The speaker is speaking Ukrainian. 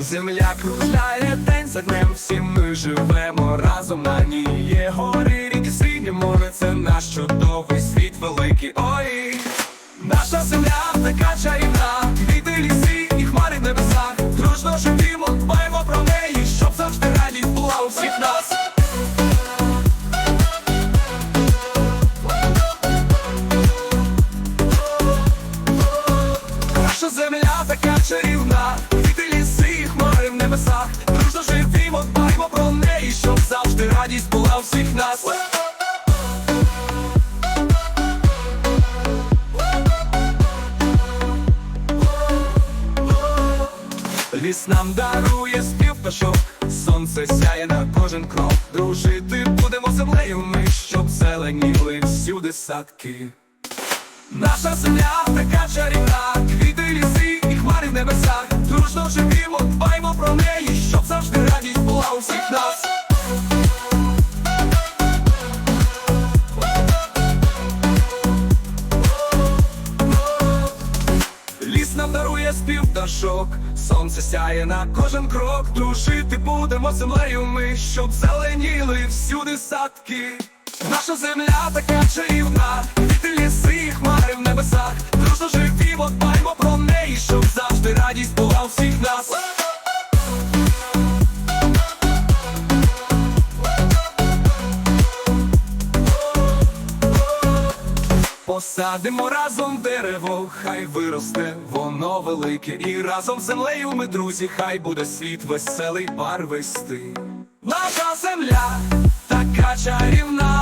Земля кружляє день за днем, всі ми живемо разом на ній. Є гори, ріки, синє море, це наш чудовий світ великий. Ой, наша земля така чарівна, квіти ліси і хмари в небесах. Дружно живімо, дбаємо про неї, щоб завжди радість була у всіх нас. Наша земля така чарівна, квіти небесах. Дружно живімо, дбаймо про неї, щоб завжди радість була всіх нас. Ліс нам дарує спів пташок, сонце сяє на кожен крок. Дружити будемо землею ми, щоб зеленіли всюди садки. Наша земля живімо, дбаймо про неї, щоб завжди радість була у всіх нас. Ліс нам дарує спів пташок, сонце сяє на кожен крок. Дружити будемо землею ми, щоб зеленіли всюди садки. Наша земля така чарівна, квіти ліси, і хмари в небесах. Дружно живімо, дбаймо про неї, щоб завжди радість була у всіх нас. Посадимо разом дерево, хай виросте, воно велике, і разом з землею ми друзі, хай буде світ веселий, барвистий. Наша земля така чарівна,